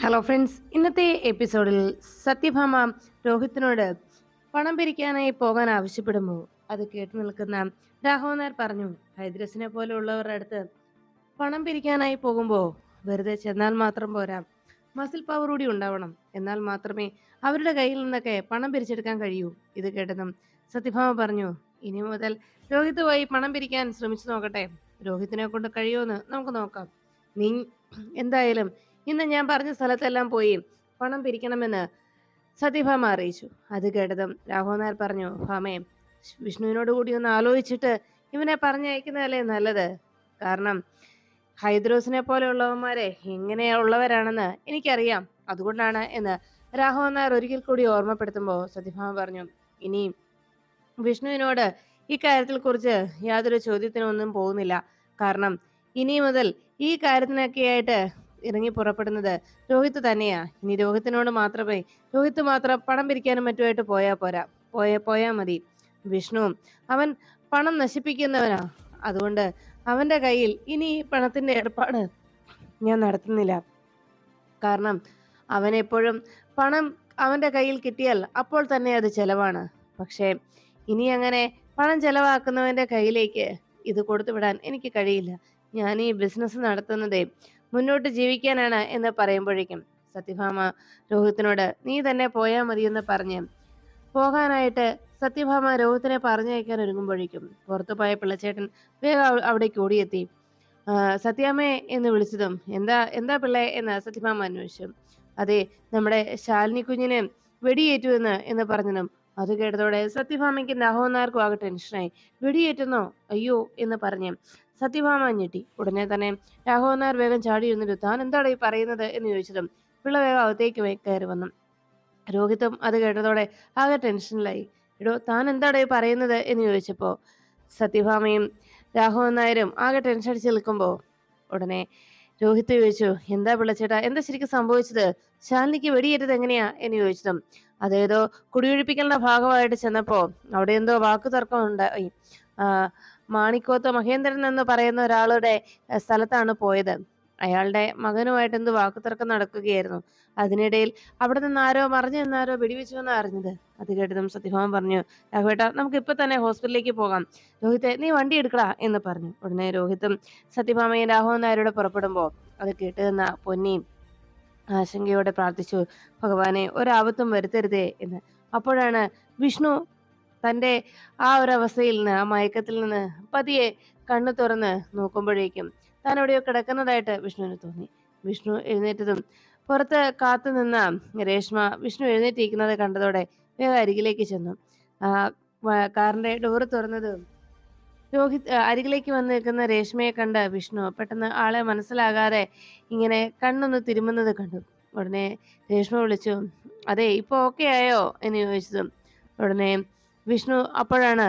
Hello friends ഇന്നത്തെ എപ്പിസോഡിൽ സത്യഭാമ രോഹിത്തിനോട് പണം പിരിക്കാനായി പോകാൻ ആവശ്യപ്പെടുമ്പോൾ അത് കേട്ടു നിൽക്കുന്ന രാഘവൻ നായർ പറഞ്ഞു ഹൈദ്രസിനെ പോലെയുള്ളവരുടെ അടുത്ത് പണം പിരിക്കാനായി പോകുമ്പോൾ വെറുതെ ചെന്നാൽ മാത്രം പോരാ. മസിൽ പവർ കൂടി ഉണ്ടാവണം. എന്നാൽ മാത്രമേ അവരുടെ കയ്യിൽ നിന്നൊക്കെ പണം പിരിച്ചെടുക്കാൻ കഴിയൂ. ഇത് കേട്ടതും സത്യഭാമ പറഞ്ഞു ഇനി മുതൽ രോഹിത്തുമായി പണം പിരിക്കാൻ ശ്രമിച്ചു നോക്കട്ടെ. രോഹിത്തിനെ കൊണ്ട് കഴിയുമെന്ന് നമുക്ക് നോക്കാം. നീ എന്തായാലും ഇന്ന് ഞാൻ പറഞ്ഞ സ്ഥലത്തെല്ലാം പോയി പണം പിരിക്കണമെന്ന് സത്യഭാമ അറിയിച്ചു. അത് കേട്ടതും രാഘവനാർ പറഞ്ഞു ഭാമേ വിഷ്ണുവിനോട് കൂടി ഒന്ന് ആലോചിച്ചിട്ട് ഇവനെ പറഞ്ഞയക്കുന്നതല്ലേ നല്ലത്? കാരണം ഹൈദ്രോസിനെ പോലെയുള്ളവന്മാരെ എങ്ങനെയുള്ളവരാണെന്ന് എനിക്കറിയാം. അതുകൊണ്ടാണ് എന്ന് രാഘവൻ നായർ ഒരിക്കൽ കൂടി ഓർമ്മപ്പെടുത്തുമ്പോൾ സത്യഭാമ പറഞ്ഞു ഇനി വിഷ്ണുവിനോട് ഇക്കാര്യത്തിൽ കുറിച്ച് യാതൊരു ചോദ്യത്തിനൊന്നും പോകുന്നില്ല. കാരണം ഇനി മുതൽ ഈ കാര്യത്തിനൊക്കെയായിട്ട് ഇറങ്ങി പുറപ്പെടുന്നത്. രോഹിത് തന്നെയാ. ഇനി രോഹിത്തിനോട് മാത്രമേ രോഹിത്ത് മാത്രം പണം പിരിക്കാനും മറ്റുമായിട്ട് പോയാ പോരാ. പോയ പോയാ മതി. വിഷ്ണു അവൻ പണം നശിപ്പിക്കുന്നവനാ. അതുകൊണ്ട് അവന്റെ കയ്യിൽ ഇനി പണത്തിന്റെ ഏർപ്പാട് ഞാൻ നടത്തുന്നില്ല. കാരണം അവൻ എപ്പോഴും പണം അവന്റെ കയ്യിൽ കിട്ടിയാൽ അപ്പോൾ തന്നെ അത് ചെലവാണ്. പക്ഷേ ഇനി അങ്ങനെ പണം ചെലവാക്കുന്നവന്റെ കയ്യിലേക്ക് ഇത് കൊടുത്തു കൊടുത്തുവിടാൻ എനിക്ക് കഴിയില്ല. ഞാൻ ഈ ബിസിനസ് നടത്തുന്നതേ മുന്നോട്ട് ജീവിക്കാനാണ് എന്ന് പറയുമ്പോഴേക്കും സത്യഭാമ രോഹിത്തിനോട് നീ തന്നെ പോയാൽ മതിയെന്ന് പറഞ്ഞ് പോകാനായിട്ട് സത്യഭാമ രോഹിത്തിനെ പറഞ്ഞയക്കാൻ ഒരുങ്ങുമ്പോഴേക്കും പുറത്തു പോയ പിള്ളച്ചേട്ടൻ വേഗം അവ- അവിടേക്ക് ഓടിയെത്തി. സത്യാമ്മയെ സത്യാമ്മേ എന്ന് വിളിച്ചതും എന്താ എന്താ പിള്ളേ? എന്ന് സത്യഭാമ അന്വേഷിച്ചു. അതെ നമ്മുടെ ശാലിനി കുഞ്ഞിന് വെടിയേറ്റു എന്ന് എന്ന് പറഞ്ഞതും അത് കേട്ടതോടെ സത്യഭാമയ്ക്ക് നഹോന്നാർക്കും ആകെ ടെൻഷനായി വെടിയേറ്റുന്നോ? അയ്യോ എന്ന് പറഞ്ഞ് സത്യഭാമ ഞെട്ടി ഉടനെ തന്നെ രാഘവൻ വേഗം ചാടി ഇരുന്നിട്ട് താൻ എന്താണ് ഈ പറയുന്നത്? എന്ന് ചോദിച്ചതും പിള്ള വേഗം അകത്തേക്ക് കയറി വന്നു. രോഹിത്തും അത് കേട്ടതോടെ ആകെ ടെൻഷനിലായി. എടോ താൻ എന്താണ് ഈ പറയുന്നത്? എന്ന് ചോദിച്ചപ്പോൾ സത്യഭാമയും രാഘവൻ നായരും ആകെ ടെൻഷൻ അടിച്ച് നിൽക്കുമ്പോൾ ഉടനെ രോഹിത്ത് ചോദിച്ചു എന്താ പിള്ളച്ചേട്ടാ എന്താ ശരിക്കും സംഭവിച്ചത്? ശാലിനിക്ക് വെടിയേറ്റത് എങ്ങനെയാ? എന്ന് ചോദിച്ചതും അതേതോ കുടിയൊഴിപ്പിക്കലിന്റെ ഭാഗമായിട്ട് ചെന്നപ്പോ അവിടെ എന്തോ വാക്കു തർക്കം ഉണ്ടായി മാണിക്കോത്ത് മഹേന്ദ്രൻ എന്ന് പറയുന്ന ഒരാളുടെ സ്ഥലത്താണ് പോയത്. അയാളുടെ മകനുമായിട്ട് എന്ത് വാക്കുതർക്കം നടക്കുകയായിരുന്നു. അതിനിടയിൽ അവിടെ നിന്ന് ആരോ മറിഞ്ഞു എന്നാരോ വെടിവെച്ചു എന്ന് അറിഞ്ഞത്. അത് കേട്ടതും സത്യഭാമൻ പറഞ്ഞു രാഘവേട്ട നമുക്ക് ഇപ്പൊ തന്നെ ഹോസ്പിറ്റലിലേക്ക് പോകാം. രോഹിത്തെ നീ വണ്ടി എടുക്കടാ എന്ന് പറഞ്ഞു. ഉടനെ രോഹിത്തും സത്യഭാമയും രാഘവൻ നായരോട് പുറപ്പെടുമ്പോ അത് കേട്ട് നിന്ന പൊന്നിയും ആശങ്കയോടെ പ്രാർത്ഥിച്ചു ഭഗവാനെ ഒരാപത്തും വരുത്തരുതേ എന്ന്. അപ്പോഴാണ് വിഷ്ണു തന്റെ ആ ഒരു അവസ്ഥയിൽ നിന്ന് ആ മയക്കത്തിൽ നിന്ന് പതിയെ കണ്ണു തുറന്ന് നോക്കുമ്പോഴേക്കും താൻ എവിടെയോ കിടക്കുന്നതായിട്ട് വിഷ്ണുവിന് തോന്നി. വിഷ്ണു എഴുന്നേറ്റതും പുറത്ത് കാത്തു നിന്ന രേഷ്മ വിഷ്ണു എഴുന്നേറ്റിരിക്കുന്നത് കണ്ടതോടെ വേഗം അരികിലേക്ക് ചെന്നു. ആ കാറിന്റെ ഡോറ് തുറന്നതും രോഹിത് അരികിലേക്ക് വന്ന് നിൽക്കുന്ന രേഷ്മയെ കണ്ട് വിഷ്ണു പെട്ടെന്ന് ആളെ മനസ്സിലാകാതെ ഇങ്ങനെ കണ്ണൊന്ന് തിരുമുന്നത് കണ്ടു. ഉടനെ രേഷ്മ വിളിച്ചു അതെ ഇപ്പോൾ ഓക്കെ ആയോ? എന്ന് ചോദിച്ചതും ഉടനെ വിഷ്ണു അപ്പോഴാണ്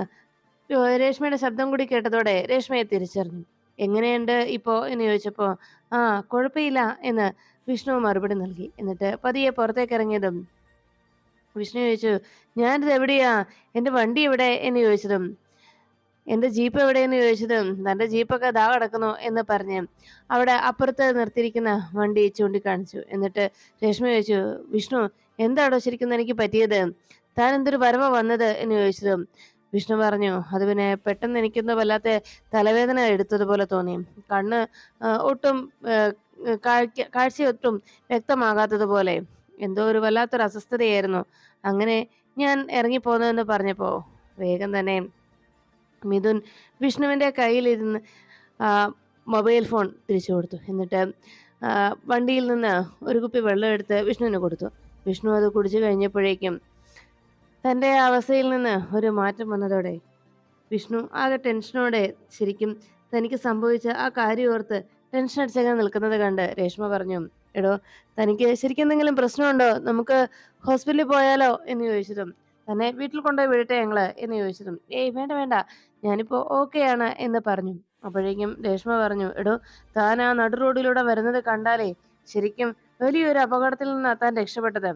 രേഷ്മയുടെ ശബ്ദം കൂടി കേട്ടതോടെ രേഷ്മയെ തിരിച്ചറിഞ്ഞു. എങ്ങനെയുണ്ട് ഇപ്പോ? എന്ന് ചോദിച്ചപ്പോ ആ കുഴപ്പമില്ല എന്ന് വിഷ്ണു മറുപടി നൽകി. എന്നിട്ട് പതിയെ പുറത്തേക്ക് ഇറങ്ങിയതും വിഷ്ണു ചോദിച്ചു ഞാനിത് എവിടെയാ? എന്റെ വണ്ടി എവിടെ? എന്ന് ചോദിച്ചതും എന്റെ ജീപ്പ് എവിടെയെന്ന് ചോദിച്ചതും തന്റെ ജീപ്പൊക്കെ ദാ കിടക്കുന്നു എന്ന് പറഞ്ഞ് അവിടെ അപ്പുറത്ത് നിർത്തിയിരിക്കുന്ന വണ്ടി ചൂണ്ടിക്കാണിച്ചു. എന്നിട്ട് രേഷ്മ ചോദിച്ചു വിഷ്ണു എന്താണോ ശരിക്കും എനിക്ക് പറ്റിയത്? താൻ എന്തൊരു വരവ വന്നത് എന്ന് ചോദിച്ചതും വിഷ്ണു പറഞ്ഞു അത് പിന്നെ പെട്ടെന്ന് എനിക്കൊന്നും വല്ലാത്ത തലവേദന എടുത്തതുപോലെ തോന്നി. കണ്ണ് ഒട്ടും കാഴ്ച ഒട്ടും വ്യക്തമാകാത്തതുപോലെ. എന്തോ ഒരു വല്ലാത്തൊരു അസ്വസ്ഥതയായിരുന്നു. അങ്ങനെ ഞാൻ ഇറങ്ങിപ്പോന്നതെന്ന് പറഞ്ഞപ്പോ വേഗം തന്നെ മിഥുൻ വിഷ്ണുവിന്റെ കയ്യിലിരുന്ന് മൊബൈൽ ഫോൺ തിരിച്ചു കൊടുത്തു. എന്നിട്ട് വണ്ടിയിൽ നിന്ന് ഒരു കുപ്പി വെള്ളം എടുത്ത് വിഷ്ണുവിന് കൊടുത്തു. വിഷ്ണു അത് കുടിച്ചു കഴിഞ്ഞപ്പോഴേക്കും തന്റെ അവസ്ഥയിൽ നിന്ന് ഒരു മാറ്റം വന്നതോടെ വിഷ്ണു ആകെ ടെൻഷനോടെ ശരിക്കും തനിക്ക് സംഭവിച്ച ആ കാര്യം ഓർത്ത് ടെൻഷൻ അടിച്ചങ്ങനെ നിൽക്കുന്നത് കണ്ട് രേഷ്മ പറഞ്ഞു എടോ തനിക്ക് ശരിക്കും എന്തെങ്കിലും പ്രശ്നമുണ്ടോ? നമുക്ക് ഹോസ്പിറ്റലിൽ പോയാലോ? എന്ന് ചോദിച്ചതും തന്നെ വീട്ടിൽ കൊണ്ടുപോയി വിടട്ടെ ഞങ്ങൾ? എന്ന് ചോദിച്ചതും ഏയ് വേണ്ട വേണ്ട ഞാനിപ്പോ ആണ് എന്ന് പറഞ്ഞു. അപ്പോഴേക്കും രേഷ്മ പറഞ്ഞു എടോ താൻ ആ നടു റോഡിലൂടെ വരുന്നത് കണ്ടാലേ ശരിക്കും വലിയൊരു അപകടത്തിൽ നിന്നാണ് താൻ രക്ഷപ്പെട്ടത്.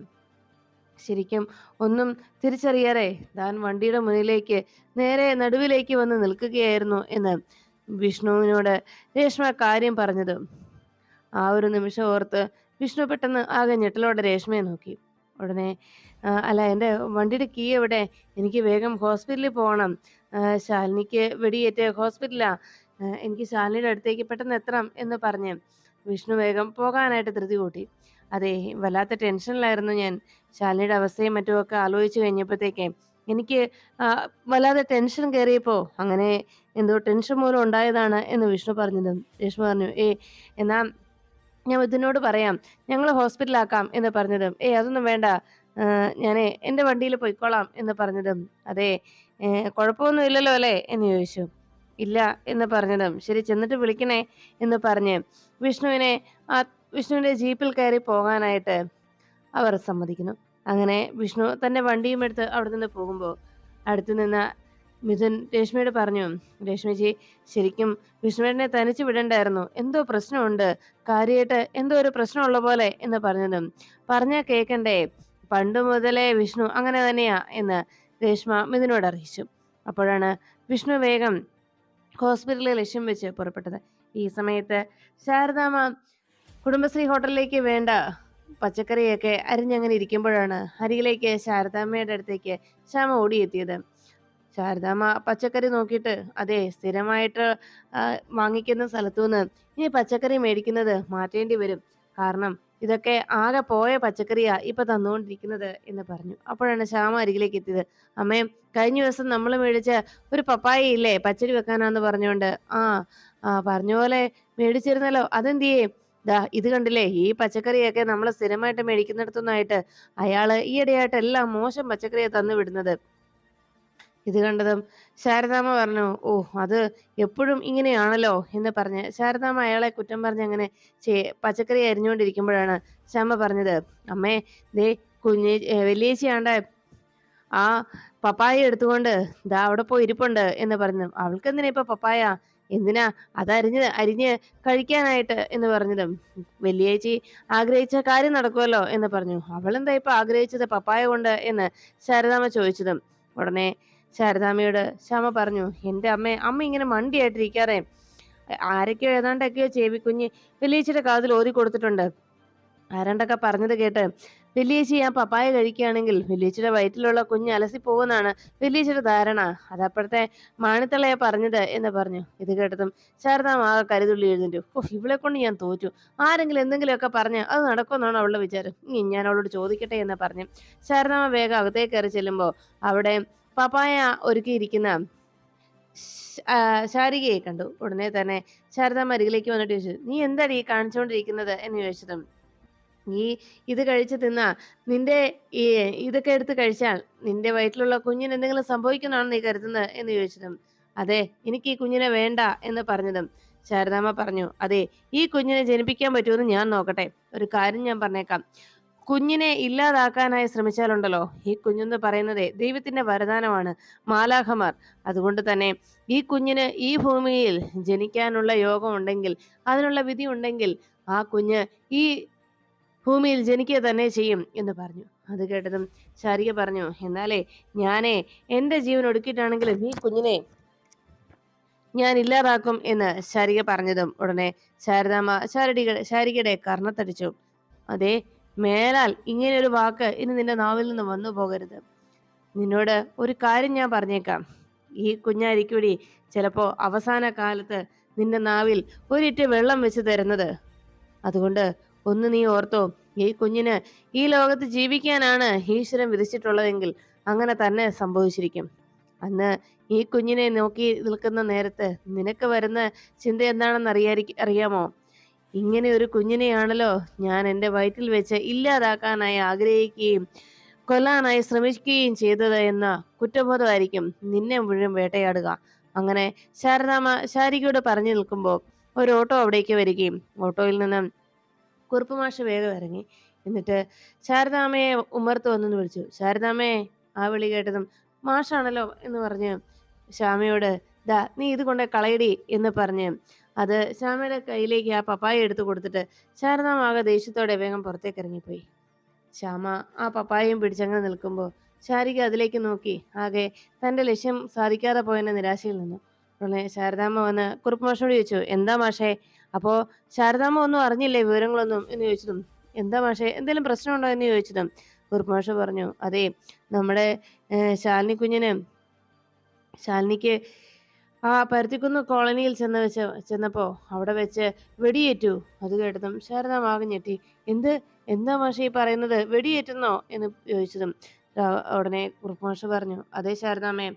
ശരിക്കും ഒന്നും തിരിച്ചറിയാതെ താൻ വണ്ടിയുടെ മുന്നിലേക്ക് നേരെ നടുവിലേക്ക് വന്ന് നിൽക്കുകയായിരുന്നു എന്ന് വിഷ്ണുവിനോട് രേഷ്മ കാര്യം പറഞ്ഞത്. ആ ഒരു നിമിഷം ഓർത്ത് വിഷ്ണു പെട്ടെന്ന് ആകെ ഞെട്ടലോടെ രേഷ്മയെ നോക്കി. ഉടനെ അല്ല എന്റെ വണ്ടിയുടെ കീ എവിടെ? എനിക്ക് വേഗം ഹോസ്പിറ്റലിൽ പോകണം. ശാലിനിക്ക് വെടിയേറ്റ് ഹോസ്പിറ്റലാ. എനിക്ക് ശാലിനിയുടെ അടുത്തേക്ക് പെട്ടെന്ന് എത്തണം എന്ന് പറഞ്ഞ് വിഷ്ണു വേഗം പോകാനായിട്ട് ധൃതി കൂട്ടി. അതെ വല്ലാത്ത ടെൻഷനിലായിരുന്നു ഞാൻ. ശാലിനിയുടെ അവസ്ഥയും മറ്റുമൊക്കെ ആലോചിച്ച് കഴിഞ്ഞപ്പോഴത്തേക്കേ എനിക്ക് വല്ലാതെ ടെൻഷൻ കയറിയപ്പോൾ അങ്ങനെ എന്തോ ടെൻഷൻ മൂലം ഉണ്ടായതാണ് എന്ന് വിഷ്ണു പറഞ്ഞതും. രേഷ്മ പറഞ്ഞു ഏ എന്നാ ഞാൻ ഇതിനോട് പറയാം. ഞങ്ങൾ ഹോസ്പിറ്റലാക്കാം എന്ന് പറഞ്ഞതും. ഏ അതൊന്നും വേണ്ട. ഞാൻ എന്റെ വണ്ടിയിൽ പോയിക്കോളാം എന്ന് പറഞ്ഞതും. അതെ കുഴപ്പമൊന്നും ഇല്ലല്ലോ അല്ലേ? എന്ന് ചോദിച്ചു. ഇല്ല എന്ന് പറഞ്ഞതും. ശരി ചെന്നിട്ട് വിളിക്കണേ എന്ന് പറഞ്ഞ് വിഷ്ണുവിനെ വിഷ്ണുവിന്റെ ജീപ്പിൽ കയറി പോകാനായിട്ട് അവർ സമ്മതിക്കുന്നു. അങ്ങനെ വിഷ്ണു തന്റെ വണ്ടിയും എടുത്ത് അവിടെ നിന്ന് പോകുമ്പോൾ അടുത്തു നിന്ന് മിഥുൻ രേഷ്മയോട് പറഞ്ഞു രേഷ്മജി ശരിക്കും വിഷ്ണുവിനെ തനിച്ച് വിടണ്ടായിരുന്നു. എന്തോ പ്രശ്നമുണ്ട്. കാര്യമായിട്ട് എന്തോ ഒരു പ്രശ്നമുള്ള പോലെ എന്ന് പറഞ്ഞതും പറഞ്ഞാൽ കേൾക്കണ്ടേ പണ്ട് മുതലേ വിഷ്ണു അങ്ങനെ തന്നെയാ എന്ന് രേഷ്മ മിഥുനോട് അറിയിച്ചു. അപ്പോഴാണ് വിഷ്ണു വേഗം ഹോസ്പിറ്റലിൽ ലക്ഷ്യം വെച്ച് പുറപ്പെട്ടത്. ഈ സമയത്ത് ശാരദാമ്മ കുടുംബശ്രീ ഹോട്ടലിലേക്ക് വേണ്ട പച്ചക്കറിയൊക്കെ അരിഞ്ഞങ്ങനെ ഇരിക്കുമ്പോഴാണ് അരികിലേക്ക് ശാരദാമ്മയുടെ അടുത്തേക്ക് ശ്യാമ ഓടിയെത്തിയത്. ശാരദാമ്മ പച്ചക്കറി നോക്കിയിട്ട് അതെ സ്ഥിരമായിട്ട് വാങ്ങിക്കുന്ന സ്ഥലത്തു നിന്ന് ഇനി പച്ചക്കറി മേടിക്കുന്നത് മാറ്റേണ്ടി വരും. കാരണം ഇതൊക്കെ ആകെ പോയ പച്ചക്കറിയാ ഇപ്പൊ തന്നുകൊണ്ടിരിക്കുന്നത് എന്ന് പറഞ്ഞു. അപ്പോഴാണ് ശ്യാമ അരികിലേക്ക് എത്തിയത്. അമ്മേ കഴിഞ്ഞ ദിവസം നമ്മൾ മേടിച്ച ഒരു പപ്പായ ഇല്ലേ? പച്ചടി വെക്കാനാന്ന് പറഞ്ഞുകൊണ്ട് ആ ആ പറഞ്ഞ പോലെ മേടിച്ചിരുന്നല്ലോ. അതെന്തിയേ? ദാ ഇത് കണ്ടില്ലേ? ഈ പച്ചക്കറിയൊക്കെ നമ്മൾ സ്ഥിരമായിട്ട് മേടിക്കുന്നിടത്തുനിന്നായിട്ട് അയാൾ ഈയിടെയായിട്ട് എല്ലാം മോശം പച്ചക്കറിയെ തന്നു വിടുന്നത്. ഇത് കണ്ടതും ശാരദാമ്മ പറഞ്ഞു ഓ അത് എപ്പോഴും ഇങ്ങനെയാണല്ലോ? എന്ന് പറഞ്ഞ് ശാരദാമ്മ അയാളെ കുറ്റം പറഞ്ഞ് അങ്ങനെ ചേ പച്ചക്കറി അരിഞ്ഞുകൊണ്ടിരിക്കുമ്പോഴാണ് ശ്യാമ പറഞ്ഞത് അമ്മേ ദേ കുഞ്ഞേ വലിയേച്ചിയാണ്ട് ആ പപ്പായ എടുത്തുകൊണ്ട് ദാ അവിടെ പോയി ഇരിപ്പുണ്ട് എന്ന് പറഞ്ഞു. അവൾക്ക് എന്തിനാ ഇപ്പൊ പപ്പായ? എന്തിനാ? അതരിഞ്ഞ് അരിഞ്ഞ് കഴിക്കാനായിട്ട് എന്ന് പറഞ്ഞതും. വലിയേച്ചി ആഗ്രഹിച്ച കാര്യം നടക്കുമല്ലോ എന്ന് പറഞ്ഞു. അവളെന്താ ഇപ്പൊ ആഗ്രഹിച്ചത് പപ്പായ കൊണ്ട് എന്ന് ശാരദാമ്മ ചോദിച്ചതും. ഉടനെ ശാരദാമ്മയോട് ശ്യാമ പറഞ്ഞു എന്റെ അമ്മ അമ്മ ഇങ്ങനെ മണ്ടിയായിട്ടിരിക്കാറേ. ആരൊക്കെയോ ഏതാണ്ടൊക്കെയോ ചേവിക്കുഞ്ഞ് വലിയേച്ചിയുടെ കാതിൽ ഓതി കൊടുത്തിട്ടുണ്ട് ആരാണ്ടൊക്കെ പറഞ്ഞത് കേട്ട് വലിയേച്ചി ഞാൻ പപ്പായ കഴിക്കുകയാണെങ്കിൽ വലിയേച്ചിയുടെ വയറ്റിലുള്ള കുഞ്ഞ് അലസി പോകുമെന്നാണ് വലിയേച്ചിയുടെ ധാരണ. അതപ്പോഴത്തെ മാണിത്തളയെ പറഞ്ഞത് എന്ന് പറഞ്ഞു. ഇത് കേട്ടതും ശാരദാം ആകെ കരുതുള്ളി എഴുന്നേറ്റു. ഓ ഇവളെ കൊണ്ട് ഞാൻ തോറ്റു. ആരെങ്കിലും എന്തെങ്കിലുമൊക്കെ പറഞ്ഞ് അത് നടക്കുമെന്നാണ് അവളുടെ വിചാരം. ഇനി ഞാൻ അവളോട് ചോദിക്കട്ടെ എന്ന് പറഞ്ഞു. ശാരദാമ്മ വേഗം അകത്തേക്ക് കയറി ചെല്ലുമ്പോൾ അവിടെ പപ്പായ ഒരുക്കിയിരിക്കുന്ന ശാരികയെ കണ്ടു. ഉടനെ തന്നെ ശാരദാമ്മ അരികിലേക്ക് വന്നിട്ട് ചോദിച്ചു നീ എന്താടി കാണിച്ചുകൊണ്ടിരിക്കുന്നത്? എന്ന് ചോദിച്ചതും നീ ഇത് കഴിച്ച് തിന്നാ. നിന്റെ ഈ ഇതൊക്കെ എടുത്ത് കഴിച്ചാൽ നിന്റെ വയറ്റിലുള്ള കുഞ്ഞിന് എന്തെങ്കിലും സംഭവിക്കുന്നതാണോ നീ കരുതുന്നത് എന്ന് ചോദിച്ചതും. അതെ എനിക്ക് ഈ കുഞ്ഞിനെ വേണ്ട എന്ന് പറഞ്ഞതും ശാരദാമ്മ പറഞ്ഞു. അതെ ഈ കുഞ്ഞിനെ ജനിപ്പിക്കാൻ പറ്റുമെന്ന് ഞാൻ നോക്കട്ടെ. ഒരു കാര്യം ഞാൻ പറഞ്ഞേക്കാം. കുഞ്ഞിനെ ഇല്ലാതാക്കാനായി ശ്രമിച്ചാലുണ്ടല്ലോ? ഈ കുഞ്ഞെന്ന് പറയുന്നത് ദൈവത്തിന്റെ വരദാനമാണ് മാലാഖമാർ. അതുകൊണ്ട് തന്നെ ഈ കുഞ്ഞിന് ഈ ഭൂമിയിൽ ജനിക്കാനുള്ള യോഗം ഉണ്ടെങ്കിൽ അതിനുള്ള വിധി ഉണ്ടെങ്കിൽ ആ കുഞ്ഞ് ഈ ഭൂമിയിൽ ജനിക്കുക തന്നെ ചെയ്യും എന്ന് പറഞ്ഞു. അത് കേട്ടതും ശാരിക പറഞ്ഞു എന്നാലേ ഞാനേ എന്റെ ജീവൻ ഒടുക്കിയിട്ടാണെങ്കിലും ഈ കുഞ്ഞിനെ ഞാൻ ഇല്ലാതാക്കും എന്ന് ശാരിക പറഞ്ഞതും ഉടനെ ശാരദാമ്മ ശാരടിക ശാരികയുടെ കർണത്തടിച്ചു. അതെ മേലാൽ ഇങ്ങനെയൊരു വാക്ക് ഇനി നിന്റെ നാവിൽ നിന്ന് വന്നു പോകരുത്. നിന്നോട് ഒരു കാര്യം ഞാൻ പറഞ്ഞേക്കാം. ഈ കുഞ്ഞായിരിക്കൂടി ചിലപ്പോ അവസാന കാലത്ത് നിന്റെ നാവിൽ ഒരിറ്റ് വെള്ളം വെച്ച് തരുന്നത്. അതുകൊണ്ട് ഒന്ന് നീ ഓർത്തോ ഈ കുഞ്ഞിന് ഈ ലോകത്ത് ജീവിക്കാനാണ് ഈശ്വരൻ വിധിച്ചിട്ടുള്ളതെങ്കിൽ അങ്ങനെ തന്നെ സംഭവിച്ചിരിക്കും. അന്ന് ഈ കുഞ്ഞിനെ നോക്കി നിൽക്കുന്ന നേരത്ത് നിനക്ക് വരുന്ന ചിന്ത എന്താണെന്ന് അറിയാരി അറിയാമോ? ഇങ്ങനെ ഒരു കുഞ്ഞിനെയാണല്ലോ ഞാൻ എന്റെ വയറ്റിൽ വെച്ച് ഇല്ലാതാക്കാനായി ആഗ്രഹിക്കുകയും കൊല്ലാനായി ശ്രമിക്കുകയും ചെയ്തത് എന്ന കുറ്റബോധമായിരിക്കും നിന്നെ മുഴുവൻ വേട്ടയാടുക. അങ്ങനെ ശാരദാമ ശാരികയോട് പറഞ്ഞു നിൽക്കുമ്പോൾ ഒരു ഓട്ടോ അവിടേക്ക് വരികയും ഓട്ടോയിൽ നിന്ന് കുറുപ്പ് മാഷ് വേഗം ഇറങ്ങി. എന്നിട്ട് ശാരദാമ്മയെ ഉമ്മർത്ത് വന്നെന്ന് വിളിച്ചു. ശാരദാമ്മയെ ആ വിളി കേട്ടതും മാഷാണല്ലോ? എന്ന് പറഞ്ഞ് ശ്യാമയോട് ദാ നീ ഇത് കൊണ്ട് കളയടി എന്ന് പറഞ്ഞ് അത് ശ്യാമയുടെ കയ്യിലേക്ക് ആ പപ്പായ എടുത്തു കൊടുത്തിട്ട് ശാരദാമാകെ ദേഷ്യത്തോടെ വേഗം പുറത്തേക്ക് ഇറങ്ങിപ്പോയി. ശ്യാമ ആ പപ്പായയും പിടിച്ചങ്ങനെ നിൽക്കുമ്പോൾ ശാരിക അതിലേക്ക് നോക്കി. ആകെ തന്റെ ലക്ഷ്യം സാധിക്കാതെ പോയെന്ന നിരാശയിൽ നിന്നു. ഉടനെ ശാരദാമ്മ വന്ന് കുറുപ്പ് മാഷോട് ചോദിച്ചു എന്താ മാഷേ അപ്പോ ശാരദാമ്മ ഒന്നും അറിഞ്ഞില്ലേ വിവരങ്ങളൊന്നും? എന്ന് ചോദിച്ചതും എന്താ മാഷേ എന്തെങ്കിലും പ്രശ്നമുണ്ടോ? എന്ന് ചോദിച്ചതും കുറുപ്പ് പറഞ്ഞു അതെ നമ്മുടെ ശാലിനി കുഞ്ഞിന് ശാലിനിക്ക് ആ പരുത്തിക്കുന്ന് കോളനിയിൽ ചെന്ന് വെച്ച് ചെന്നപ്പോ അവിടെ വെച്ച് വെടിയേറ്റു. അത് കേട്ടതും ശാരദാമ്മ ആകെ ഞെട്ടി എന്ത് എന്താ മാഷേ ഈ പറയുന്നത്? വെടിയേറ്റുന്നോ? എന്ന് ചോദിച്ചതും ഉടനെ കുറുപ്പ് പറഞ്ഞു അതെ ശാരദാമ്മേ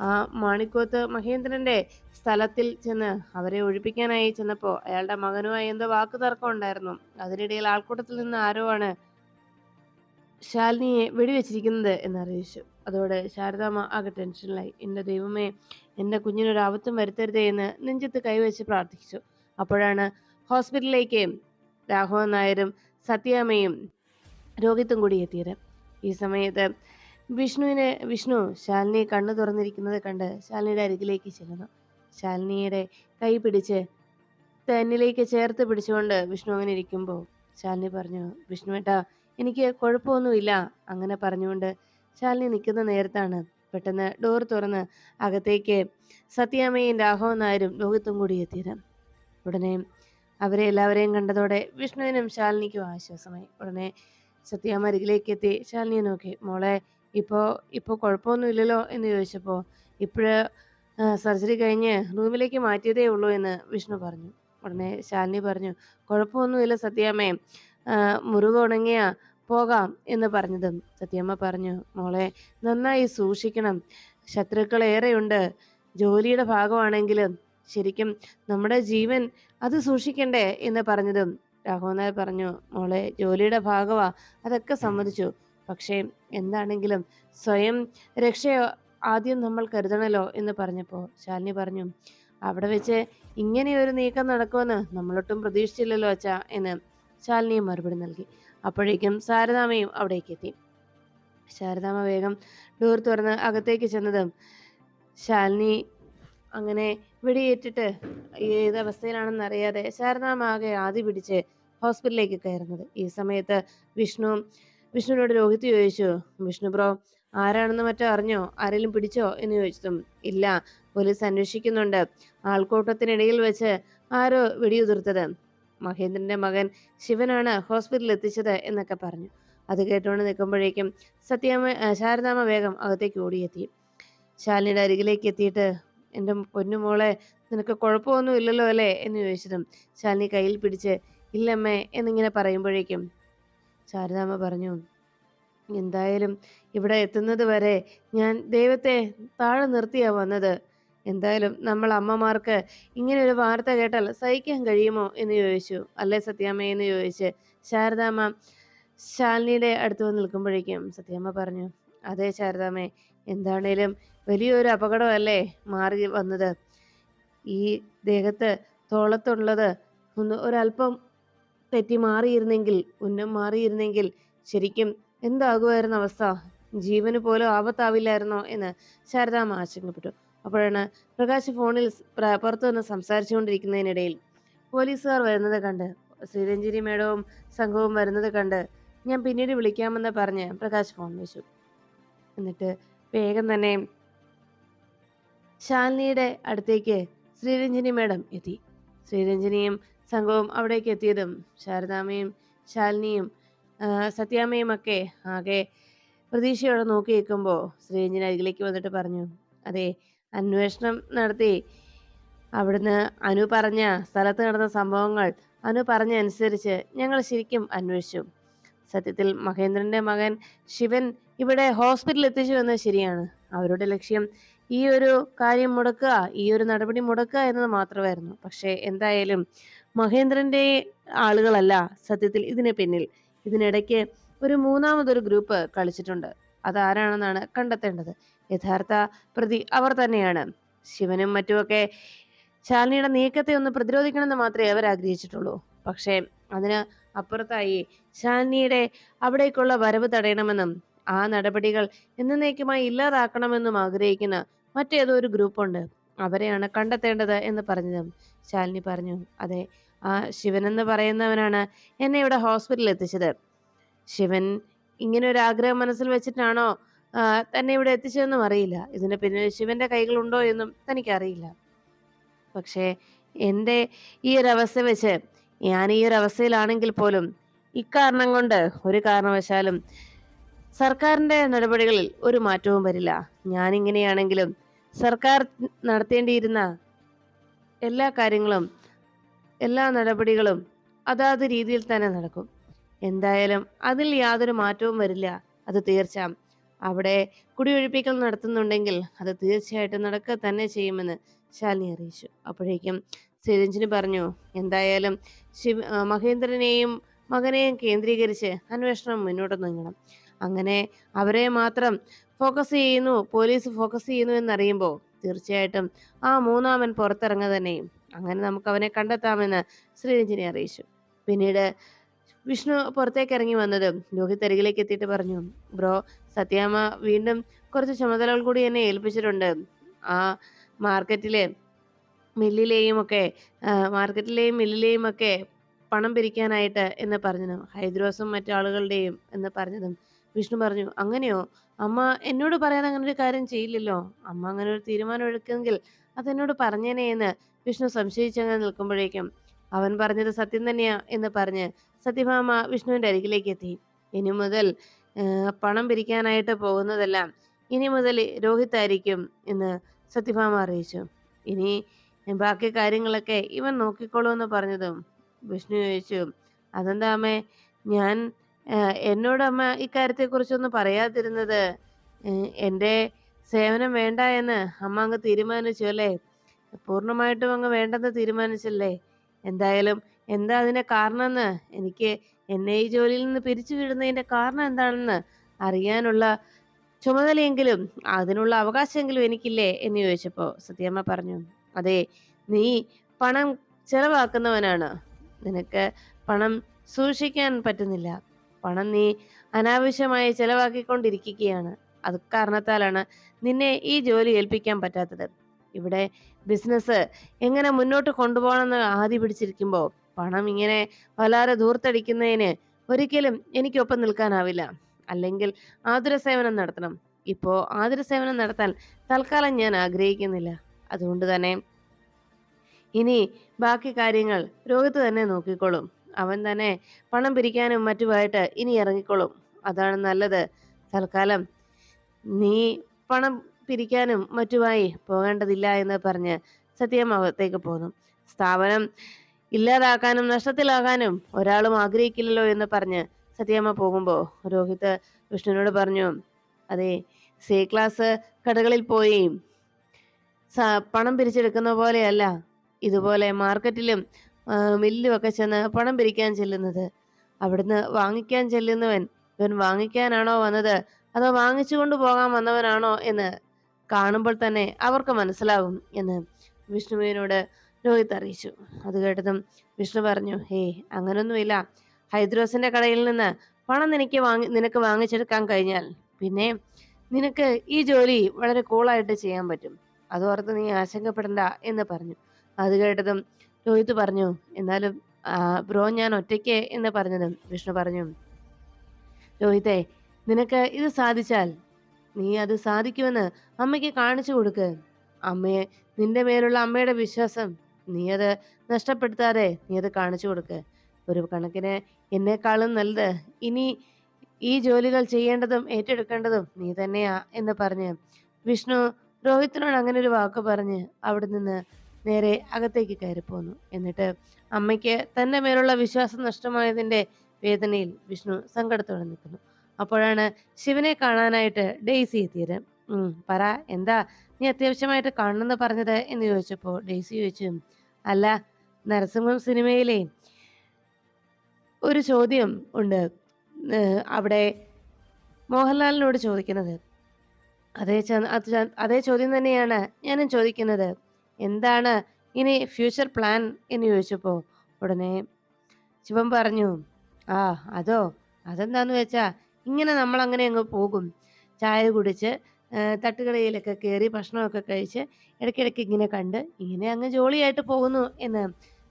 ആ മാണിക്കോത്ത് മഹേന്ദ്രന്റെ സ്ഥലത്തിൽ ചെന്ന് അവരെ ഒഴിപ്പിക്കാനായി ചെന്നപ്പോൾ അയാളുടെ മകനുമായി എന്തോ വാക്ക് തർക്കം ഉണ്ടായിരുന്നു. അതിനിടയിൽ ആൾക്കൂട്ടത്തിൽ നിന്ന് ആരോ ആണ് ശാലിനിയെ വെടിവെച്ചിരിക്കുന്നത് എന്നറിയിച്ചു അതോടെ ശാരദാമ്മ ആകെ ടെൻഷനിലായി. എന്റെ ദൈവമേ എന്റെ കുഞ്ഞിനൊരു ആപത്തും വരുത്തരുതേ എന്ന് നെഞ്ചത്ത് കൈവച്ച് പ്രാർത്ഥിച്ചു. അപ്പോഴാണ് ഹോസ്പിറ്റലിലേക്ക് രാഘവൻ നായരും സത്യാമ്മയും രോഹിത്തും കൂടി എത്തിയത്. ഈ സമയത്ത് വിഷ്ണുവിന് വിഷ്ണു ശാലിനി കണ്ണു തുറന്നിരിക്കുന്നത് കണ്ട് ശാലിനിയുടെ അരികിലേക്ക് ചെല്ലുന്നു. ശാലിനിയുടെ കൈ പിടിച്ച് തന്നിലേക്ക് ചേർത്ത് പിടിച്ചുകൊണ്ട് വിഷ്ണു അങ്ങനെ ഇരിക്കുമ്പോൾ ശാലിനി പറഞ്ഞു വിഷ്ണു ഏട്ടാ എനിക്ക് കുഴപ്പമൊന്നുമില്ല. അങ്ങനെ പറഞ്ഞുകൊണ്ട് ശാലിനി നിൽക്കുന്ന നേരത്താണ് പെട്ടെന്ന് ഡോർ തുറന്ന് അകത്തേക്ക് സത്യാമ്മയും രാഘവൻ നായരും ലോകത്തും കൂടി എത്തിയത്. ഉടനെ അവരെ എല്ലാവരെയും കണ്ടതോടെ വിഷ്ണുവിനും ശാലിനിക്കും ആശ്വാസമായി. ഉടനെ സത്യാമ്മ അരികിലേക്ക് എത്തി. ശാലിനിയെ നോക്കി മോളെ ഇപ്പോൾ ഇപ്പോൾ കുഴപ്പമൊന്നുമില്ലല്ലോ എന്ന് ചോദിച്ചപ്പോൾ ഇപ്പോഴ് സർജറി കഴിഞ്ഞ് റൂമിലേക്ക് മാറ്റിയതേ ഉള്ളൂ എന്ന് വിഷ്ണു പറഞ്ഞു. ഉടനെ ശാലിനി പറഞ്ഞു കുഴപ്പമൊന്നുമില്ല സത്യാമ്മേ. മുറിവ് ഉണങ്ങിയ പോകാം എന്ന് പറഞ്ഞതും സത്യമ്മ പറഞ്ഞു മോളെ നന്നായി സൂക്ഷിക്കണം. ശത്രുക്കൾ ഏറെയുണ്ട്. ജോലിയുടെ ഭാഗമാണെങ്കിലും ശരിക്കും നമ്മുടെ ജീവൻ അത് സൂക്ഷിക്കണ്ടേ എന്ന് പറഞ്ഞതും രാഘവൻ നായർ പറഞ്ഞു മോളെ ജോലിയുടെ ഭാഗമാ. അതൊക്കെ സമ്മതിച്ചു. പക്ഷേ എന്താണെങ്കിലും സ്വയം രക്ഷ ആദ്യം നമ്മൾ കരുതണല്ലോ എന്ന് പറഞ്ഞപ്പോൾ ശാലിനി പറഞ്ഞു അവിടെ വെച്ച് ഇങ്ങനെയൊരു നീക്കം നടക്കുമെന്ന് നമ്മളൊട്ടും പ്രതീക്ഷിച്ചില്ലല്ലോ അച്ഛ എന്ന് ശാലിനിയും മറുപടി നൽകി. അപ്പോഴേക്കും സാരദാമയും അവിടേക്ക് എത്തി. ശാരദാമ വേഗം ഡോർ തുറന്ന് അകത്തേക്ക് ചെന്നതും ശാലിനി അങ്ങനെ വെടിയേറ്റിട്ട് ഏത് അവസ്ഥയിലാണെന്ന് അറിയാതെ ശാരദാമ ആകെ ആദ്യ പിടിച്ച് ഹോസ്പിറ്റലിലേക്ക് കയറുന്നത്. ഈ സമയത്ത് വിഷ്ണു വിഷ്ണുവിനോട് രോഹിത് ചോദിച്ചു വിഷ്ണു ബ്രോ ആരാണെന്ന് മറ്റോ അറിഞ്ഞോ? ആരെങ്കിലും പിടിച്ചോ? എന്ന് ചോദിച്ചതും ഇല്ല പോലീസ് അന്വേഷിക്കുന്നുണ്ട്. ആൾക്കൂട്ടത്തിനിടയിൽ വെച്ച് ആരോ വെടിയുതിർത്തത്. മഹേന്ദ്രന്റെ മകൻ ശിവനാണ് ഹോസ്പിറ്റലിൽ എത്തിച്ചത് എന്നൊക്കെ പറഞ്ഞു. അത് കേട്ടുകൊണ്ട് നിൽക്കുമ്പോഴേക്കും സത്യാമ്മ ശാരദാമ വേഗം അകത്തേക്ക് ഓടിയെത്തി. ശാലിനിയുടെ അരികിലേക്ക് എത്തിയിട്ട് എന്റെ പൊന്നുമോളെ നിനക്ക് കുഴപ്പമൊന്നും ഇല്ലല്ലോ അല്ലേ? എന്ന് ചോദിച്ചതും ശാലിനി കയ്യിൽ പിടിച്ച് ഇല്ലമ്മേ എന്നിങ്ങനെ പറയുമ്പോഴേക്കും ശാരദാമ്മ പറഞ്ഞു എന്തായാലും ഇവിടെ എത്തുന്നത് വരെ ഞാൻ ദൈവത്തെ താഴെ നിർത്തിയാ വന്നത്. എന്തായാലും നമ്മൾ അമ്മമാർക്ക് ഇങ്ങനെ ഒരു വാർത്ത കേട്ടാൽ സഹിക്കാൻ കഴിയുമോ? എന്ന് ചോദിച്ചു. അല്ലേ സത്യാമ്മ? എന്ന് ചോദിച്ച് ശാരദാമ്മ ശാലിനിയുടെ അടുത്ത് വന്ന് നിൽക്കുമ്പോഴേക്കും സത്യാമ്മ പറഞ്ഞു അതെ ശാരദാമ്മേ എന്താണേലും വലിയൊരു അപകടമല്ലേ മാറി വന്നത്? ഈ ദേഹത്ത് തോളത്തുള്ളത് ഒന്ന് ഒരല്പം തെറ്റി മാറിയിരുന്നെങ്കിൽ ഉന്നം മാറിയിരുന്നെങ്കിൽ ശരിക്കും എന്താകുമായിരുന്ന അവസ്ഥ? ജീവന് പോലും ആപത്താവില്ലായിരുന്നോ എന്ന് ശാരദാമ്മ ആശങ്കപ്പെട്ടു. അപ്പോഴാണ് പ്രകാശ് ഫോണിൽ പുറത്തു നിന്ന് സംസാരിച്ചുകൊണ്ടിരിക്കുന്നതിനിടയിൽ പോലീസുകാർ വരുന്നത് കണ്ട്. ശ്രീരഞ്ജിനി മേഡവും സംഘവും വരുന്നത് കണ്ട് ഞാൻ പിന്നീട് വിളിക്കാമെന്ന് പറഞ്ഞ് പ്രകാശ് ഫോൺ വെച്ചു. എന്നിട്ട് വേഗം തന്നെ ശാലിനിയുടെ അടുത്തേക്ക് ശ്രീരഞ്ജിനി മേഡം എത്തി. ശ്രീരഞ്ജിനിയും സംഘവും അവിടേക്ക് എത്തിയതും ശാരദാമ്മയും ശാലിനിയും സത്യാമ്മയും ഒക്കെ ആകെ പ്രതീക്ഷയോടെ നോക്കി നിൽക്കുമ്പോൾ ശ്രീരഞ്ജിനി അരികിലേക്ക് വന്നിട്ട് പറഞ്ഞു അതെ അന്വേഷണം നടത്തി. അവിടുന്ന് അനു പറഞ്ഞ സ്ഥലത്ത് നടന്ന സംഭവങ്ങൾ അനു പറഞ്ഞ അനുസരിച്ച് ഞങ്ങൾ ശരിക്കും അന്വേഷിച്ചു. സത്യത്തിൽ മഹേന്ദ്രന്റെ മകൻ ശിവൻ ഇവിടെ ഹോസ്പിറ്റലിൽ എത്തിച്ചു എന്നത് ശരിയാണ്. അവരുടെ ലക്ഷ്യം ഈ ഒരു കാര്യം മുടക്കുക ഈ ഒരു നടപടി മുടക്കുക എന്നത് മാത്രമായിരുന്നു. പക്ഷേ എന്തായാലും മഹേന്ദ്രന്റെ ആളുകളല്ല സത്യത്തിൽ ഇതിന് പിന്നിൽ. ഇതിനിടയ്ക്ക് ഒരു മൂന്നാമതൊരു ഗ്രൂപ്പ് കളിച്ചിട്ടുണ്ട്. അതാരാണെന്നാണ് കണ്ടെത്തേണ്ടത്? യഥാർത്ഥ പ്രതി അവർ തന്നെയാണ്. ശിവനും മറ്റുമൊക്കെ ശാലിനിയുടെ നീക്കത്തെ ഒന്ന് പ്രതിരോധിക്കണമെന്ന് മാത്രമേ അവർ ആഗ്രഹിച്ചിട്ടുള്ളൂ. പക്ഷേ അതിന് അപ്പുറത്തായി ശാലിനിയുടെ അവിടേക്കുള്ള വരവ് തടയണമെന്നും ആ നടപടികൾ എന്നേക്കുമായി ഇല്ലാതാക്കണമെന്നും ആഗ്രഹിക്കുന്ന മറ്റേതോ ഒരു ഗ്രൂപ്പുണ്ട്. അവരെയാണ് കണ്ടെത്തേണ്ടത് എന്ന് പറഞ്ഞതും ശാലിനി പറഞ്ഞു. അതെ ആ എന്ന് പറയുന്നവനാണ് എന്നെ ഇവിടെ ഹോസ്പിറ്റലിൽ എത്തിച്ചത്. ശിവൻ ഇങ്ങനെ ഒരു ആഗ്രഹം മനസ്സിൽ വെച്ചിട്ടാണോ തന്നെ ഇവിടെ എത്തിച്ചതെന്നും അറിയില്ല. ഇതിന് പിന്നെ ശിവന്റെ കൈകളുണ്ടോ എന്നും തനിക്കറിയില്ല. പക്ഷേ എന്റെ ഈ ഒരു അവസ്ഥ വെച്ച് ഞാൻ ഈ ഒരു അവസ്ഥയിലാണെങ്കിൽ പോലും ഇക്കാരണം കൊണ്ട് ഒരു കാരണവശാലും സർക്കാരിന്റെ നടപടികളിൽ ഒരു മാറ്റവും വരില്ല. ഞാനിങ്ങനെയാണെങ്കിലും സർക്കാർ നടത്തേണ്ടിയിരുന്ന എല്ലാ കാര്യങ്ങളും എല്ലാ നടപടികളും അതാത് രീതിയിൽ തന്നെ നടക്കും. എന്തായാലും അതിൽ യാതൊരു മാറ്റവും വരില്ല. അത് തീർച്ച അവിടെ കുടിയൊഴിപ്പിക്കൽ നടത്തുന്നുണ്ടെങ്കിൽ അത് തീർച്ചയായിട്ടും നടക്കുക തന്നെ ചെയ്യുമെന്ന് ശാലിനി അറിയിച്ചു. അപ്പോഴേക്കും സിരഞ്ജിന് പറഞ്ഞു എന്തായാലും ശിവ മഹേന്ദ്രനെയും മകനെയും കേന്ദ്രീകരിച്ച് അന്വേഷണം മുന്നോട്ട് നീങ്ങണം. അങ്ങനെ അവരെ മാത്രം ഫോക്കസ് ചെയ്യുന്നു പോലീസ് ഫോക്കസ് ചെയ്യുന്നു എന്നറിയുമ്പോൾ തീർച്ചയായിട്ടും ആ മൂന്നാമൻ പുറത്തിറങ്ങുക തന്നെയും അങ്ങനെ നമുക്ക് അവനെ കണ്ടെത്താമെന്ന് ശ്രീരഞ്ജിനി അറിയിച്ചു. പിന്നീട് വിഷ്ണു പുറത്തേക്ക് ഇറങ്ങി വന്നതും രോഹിത് അരികിലേക്ക് എത്തിയിട്ട് പറഞ്ഞു ബ്രോ സത്യാമ്മ വീണ്ടും കുറച്ച് ചുമതലകൾ കൂടി എന്നെ ഏൽപ്പിച്ചിട്ടുണ്ട്. ആ മാർക്കറ്റിലെ മില്ലിലെയും ഒക്കെ മാർക്കറ്റിലെയും മില്ലിലെയും ഒക്കെ പണം പിരിക്കാനായിട്ട് എന്ന് പറഞ്ഞതും ഹൈദ്രോസും മറ്റാളുകളുടെയും എന്ന് പറഞ്ഞതും വിഷ്ണു പറഞ്ഞു അങ്ങനെയോ? അമ്മ എന്നോട് പറയാൻ അങ്ങനെ ഒരു കാര്യം ചെയ്യില്ലല്ലോ. അമ്മ അങ്ങനെ ഒരു തീരുമാനം എടുക്കുമെങ്കിൽ അതെന്നോട് പറഞ്ഞേനെ എന്ന് വിഷ്ണു സംശയിച്ചങ്ങനെ നിൽക്കുമ്പോഴേക്കും അവൻ പറഞ്ഞത് സത്യം തന്നെയാ എന്ന് പറഞ്ഞ് സത്യഭാമ വിഷ്ണുവിന്റെ അരികിലേക്ക് എത്തി. ഇനി മുതൽ പണം പിരിക്കാനായിട്ട് പോകുന്നതെല്ലാം ഇനി മുതൽ രോഹിത് ആയിരിക്കും എന്ന് സത്യഭാമ അറിയിച്ചു. ഇനി ബാക്കി കാര്യങ്ങളൊക്കെ ഇവൻ നോക്കിക്കോളൂ എന്ന് പറഞ്ഞതും വിഷ്ണു ചോദിച്ചു അതെന്താ അമ്മേ? ഞാൻ എന്നോടമ്മ ഇക്കാര്യത്തെക്കുറിച്ചൊന്നും പറയാതിരുന്നത് എന്റെ സേവനം വേണ്ട എന്ന് അമ്മ അങ്ങ് തീരുമാനിച്ചു അല്ലേ? പൂർണമായിട്ടും അങ്ങ് വേണ്ടെന്ന് തീരുമാനിച്ചല്ലേ? എന്തായാലും എന്താ അതിനെ കാരണമെന്ന്? എനിക്ക് എന്നെ ഈ ജോലിയിൽ നിന്ന് പിരിച്ചു വിടുന്നതിന്റെ കാരണം എന്താണെന്ന് അറിയാനുള്ള ചുമതലയെങ്കിലും അതിനുള്ള അവകാശമെങ്കിലും എനിക്കില്ലേ എന്ന് ചോദിച്ചപ്പോൾ സത്യമ്മ പറഞ്ഞു അതെ നീ പണം ചെലവാക്കുന്നവനാണ്. നിനക്ക് പണം സൂക്ഷിക്കാൻ പറ്റുന്നില്ല. പണം നീ അനാവശ്യമായി ചെലവാക്കിക്കൊണ്ടിരിക്കുകയാണ്. അത് കാരണത്താലാണ് നിന്നെ ഈ ജോലി ഏൽപ്പിക്കാൻ പറ്റാത്തത്. ഇവിടെ ബിസിനസ് എങ്ങനെ മുന്നോട്ട് കൊണ്ടുപോകണമെന്ന് ആദ്യ പിടിച്ചിരിക്കുമ്പോൾ പണം ഇങ്ങനെ വളരെ ദൂർത്തടിക്കുന്നതിന് ഒരിക്കലും എനിക്കൊപ്പം നിൽക്കാനാവില്ല. അല്ലെങ്കിൽ ആതുര സേവനം നടത്തണം. ഇപ്പോൾ ആതുര സേവനം നടത്താൻ തൽക്കാലം ഞാൻ ആഗ്രഹിക്കുന്നില്ല. അതുകൊണ്ട് തന്നെ ഇനി ബാക്കി കാര്യങ്ങൾ രോഗത്ത് തന്നെ നോക്കിക്കോളും. അവൻ തന്നെ പണം പിരിക്കാനും മറ്റുമായിട്ട് ഇനി ഇറങ്ങിക്കോളും. അതാണ് നല്ലത്. തൽക്കാലം നീ പണം പിരിക്കാനും മറ്റുമായി പോകേണ്ടതില്ല എന്ന് പറഞ്ഞ് സത്യം അകത്തേക്ക് പോന്നു. സ്ഥാപനം ഇല്ലാതാക്കാനും നഷ്ടത്തിലാകാനും ഒരാളും ആഗ്രഹിക്കില്ലല്ലോ എന്ന് പറഞ്ഞ് സത്യമ്മ പോകുമ്പോൾ രോഹിത് വിഷ്ണുവിനോട് പറഞ്ഞു അതെ സി ക്ലാസ് കടകളിൽ പോയി പണം പിരിച്ചെടുക്കുന്ന പോലെയല്ല. ഇതുപോലെ മാർക്കറ്റിലും മില്ലുമൊക്കെ ചെന്ന് പണം പിരിക്കാൻ ചെല്ലുന്നത്. അവിടുന്ന് വാങ്ങിക്കാൻ ചെല്ലുന്നവൻ ഇവൻ വാങ്ങിക്കാനാണോ വന്നത്? അതോ വാങ്ങിച്ചുകൊണ്ട് പോകാൻ വന്നവനാണോ? എന്ന് കാണുമ്പോൾ തന്നെ അവർക്ക് മനസ്സിലാകും എന്ന് വിഷ്ണുവിനോട് രോഹിത് അറിയിച്ചു. അത് കേട്ടതും വിഷ്ണു പറഞ്ഞു ഹേയ് അങ്ങനൊന്നുമില്ല. ഹൈദ്രോസിന്റെ കടയിൽ നിന്ന് പണം നിനക്ക് വാങ്ങി നിനക്ക് വാങ്ങിച്ചെടുക്കാൻ കഴിഞ്ഞാൽ പിന്നെ നിനക്ക് ഈ ജോലി വളരെ കൂളായിട്ട് ചെയ്യാൻ പറ്റും. അതോർത്ത് നീ ആശങ്കപ്പെടണ്ട എന്ന് പറഞ്ഞു. അത് കേട്ടതും രോഹിത് പറഞ്ഞു എന്നാലും ബ്രോ ഞാൻ ഒറ്റയ്ക്ക് എന്ന് പറഞ്ഞതും വിഷ്ണു പറഞ്ഞു. രോഹിത്തെ നിനക്ക് ഇത് സാധിച്ചാൽ നീ അത് സാധിക്കുമെന്ന് അമ്മയ്ക്ക് കാണിച്ചു കൊടുക്ക്. അമ്മയെ നിന്റെ മേലുള്ള അമ്മയുടെ വിശ്വാസം നീ അത് നഷ്ടപ്പെടുത്താതെ നീ അത് കാണിച്ചു കൊടുക്ക്. ഒരു കണക്കിന് എന്നെക്കാളും നല്ലത് ഇനി ഈ ജോലികൾ ചെയ്യേണ്ടതും ഏറ്റെടുക്കേണ്ടതും നീ തന്നെയാ എന്ന് പറഞ്ഞ് വിഷ്ണു രോഹിത്തിനോട് അങ്ങനെ ഒരു വാക്ക് പറഞ്ഞ് അവിടെ നിന്ന് നേരെ അകത്തേക്ക് കയറി പോന്നു. എന്നിട്ട് അമ്മയ്ക്ക് തന്റെ മേലുള്ള വിശ്വാസം നഷ്ടമായതിന്റെ വേദനയിൽ വിഷ്ണു സങ്കടത്തോടെ നിൽക്കുന്നു. അപ്പോഴാണ് ശിവനെ കാണാനായിട്ട് ഡെയ്സി എത്തിയത്. പറ എന്താ നീ അത്യാവശ്യമായിട്ട് കാണണമെന്ന് പറഞ്ഞത് എന്ന് ചോദിച്ചപ്പോൾ ഡെയ്സി ചോദിച്ചു അല്ല നരസിംഹം സിനിമയിലെ ഒരു ചോദ്യം ഉണ്ട്. അവിടെ മോഹൻലാലിനോട് ചോദിക്കുന്നത്. അതേ അതേ ചോദ്യം തന്നെയാണ് ഞാനും ചോദിക്കുന്നത്. എന്താണ് ഇനി ഫ്യൂച്ചർ പ്ലാൻ എന്ന് ചോദിച്ചപ്പോൾ ഉടനെ ശിവൻ പറഞ്ഞു ആ അതോ അതെന്താന്ന് വെച്ചാ ഇങ്ങനെ നമ്മൾ അങ്ങനെ അങ്ങ് പോകും. ചായ കുടിച്ച് തട്ടുകടയിലൊക്കെ കയറി ഭക്ഷണമൊക്കെ കഴിച്ച് ഇടയ്ക്കിടയ്ക്ക് ഇങ്ങനെ കണ്ട് ഇങ്ങനെ അങ്ങ് ജോളിയായിട്ട് പോകുന്നു എന്ന്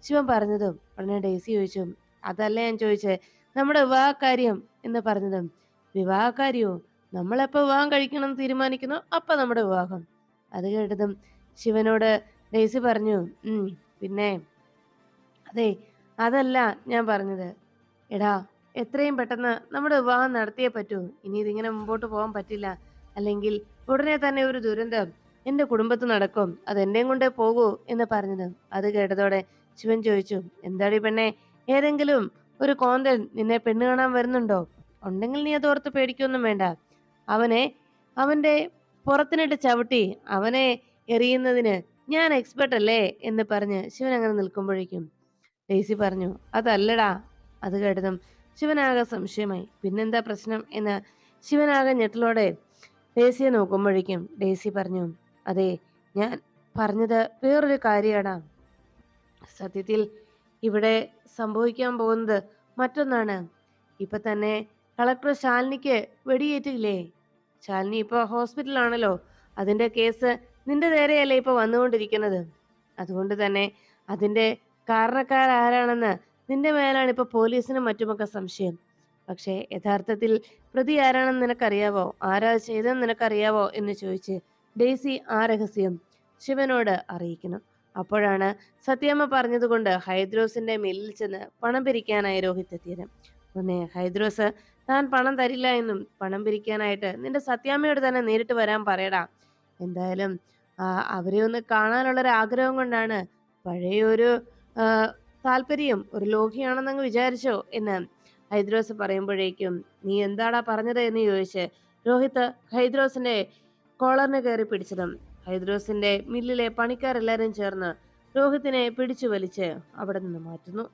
ശിവൻ പറഞ്ഞതും ഉടനെ ഡേസി ചോദിച്ചു അതല്ല ഞാൻ ചോദിച്ചത് നമ്മുടെ വിവാഹകാര്യം എന്ന് പറഞ്ഞതും വിവാഹകാര്യമോ നമ്മളെപ്പോൾ വിവാഹം കഴിക്കണം എന്ന് തീരുമാനിക്കുന്നു അപ്പം നമ്മുടെ വിവാഹം. അത് കേട്ടതും ശിവനോട് ഡേസി പറഞ്ഞു പിന്നെ അതെ അതല്ല ഞാൻ പറഞ്ഞത്. എടാ എത്രയും പെട്ടെന്ന് നമ്മുടെ വിവാഹം നടത്തിയേ പറ്റൂ. ഇനി ഇതിങ്ങനെ മുമ്പോട്ട് പോകാൻ പറ്റില്ല. അല്ലെങ്കിൽ ഉടനെ തന്നെ ഒരു ദുരന്തം എന്റെ കുടുംബത്ത് നടക്കും. അത് എന്നെയും കൊണ്ടേ പോകൂ എന്ന് പറഞ്ഞത് അത് കേട്ടതോടെ ശിവൻ ചോദിച്ചു എന്താടി പെണ്ണെ ഏതെങ്കിലും ഒരു കോന്തൻ നിന്നെ പെണ്ണ് കാണാൻ വരുന്നുണ്ടോ? ഉണ്ടെങ്കിൽ നീ അത് ഓർത്ത് പേടിക്കൊന്നും വേണ്ട. അവനെ അവന്റെ പുറത്തിനിട്ട് ചവിട്ടി അവനെ എറിയുന്നതിന് ഞാൻ എക്സ്പെർട്ട് അല്ലേ? എന്ന് പറഞ്ഞ് ശിവൻ അങ്ങനെ നിൽക്കുമ്പോഴേക്കും ഡേസി പറഞ്ഞു അതല്ലടാ. അത് കേട്ടതും ശിവനാകെ സംശയമായി. പിന്നെന്താ പ്രശ്നം എന്ന് ശിവനാകെ ഞെട്ടലോടെ ഡേസിയെ നോക്കുമ്പോഴേക്കും ഡേസി പറഞ്ഞു അതെ ഞാൻ പറഞ്ഞത് വേറൊരു കാര്യമാണ് സത്യത്തിൽ ഇവിടെ സംഭവിക്കാൻ പോകുന്നത് മറ്റൊന്നാണ്. ഇപ്പൊ തന്നെ കളക്ടർ ശാലിനിക്ക് വെടിയേറ്റില്ലേ? ശാലിനി ഇപ്പൊ ഹോസ്പിറ്റലാണല്ലോ അതിന്റെ കേസ് നിന്റെ നേരെയല്ലേ ഇപ്പൊ വന്നുകൊണ്ടിരിക്കുന്നത്. അതുകൊണ്ട് തന്നെ അതിന്റെ കാരണക്കാരാരാണെന്ന് നിന്റെ മേലാണ് ഇപ്പൊ പോലീസിനും മറ്റുമൊക്കെ സംശയം. പക്ഷേ യഥാർത്ഥത്തിൽ പ്രതി ആരാണെന്ന് നിനക്കറിയാവോ? ആരാ ചെയ്തെന്ന് നിനക്കറിയാവോ? എന്ന് ചോദിച്ച് ഡെയ്സി ആ രഹസ്യം ശിവനോട് അറിയിക്കുന്നു. അപ്പോഴാണ് സത്യമ്മ പറഞ്ഞതുകൊണ്ട് ഹൈദ്രോസിന്റെ മില്ലിൽ ചെന്ന് പണം പിരിക്കാനായി രോഹിത് എത്തിയത് ഒന്നേ ഹൈദ്രോസ് താൻ പണം തരില്ല എന്നും പണം പിരിക്കാനായിട്ട് നിന്റെ സത്യാമ്മയോട് തന്നെ നേരിട്ട് വരാൻ പറയടാ. എന്തായാലും അവരെ ഒന്ന് കാണാനുള്ളൊരു ആഗ്രഹം കൊണ്ടാണ് പഴയൊരു താല്പര്യം ഒരു ലോഹിയാണെന്നങ്ങ് വിചാരിച്ചോ എന്ന് ഹൈദ്രോസ് പറയുമ്പോഴേക്കും നീ എന്താടാ പറഞ്ഞത്? എന്ന് ചോദിച്ച് രോഹിത് ഹൈദ്രോസിന്റെ കോളറിന് കയറി പിടിച്ചതും ഹൈദ്രോസിന്റെ മില്ലിലെ പണിക്കാരെല്ലാരും ചേർന്ന് രോഹിത്തിനെ പിടിച്ചു വലിച്ച് അവിടെ നിന്ന് മാറ്റുന്നു.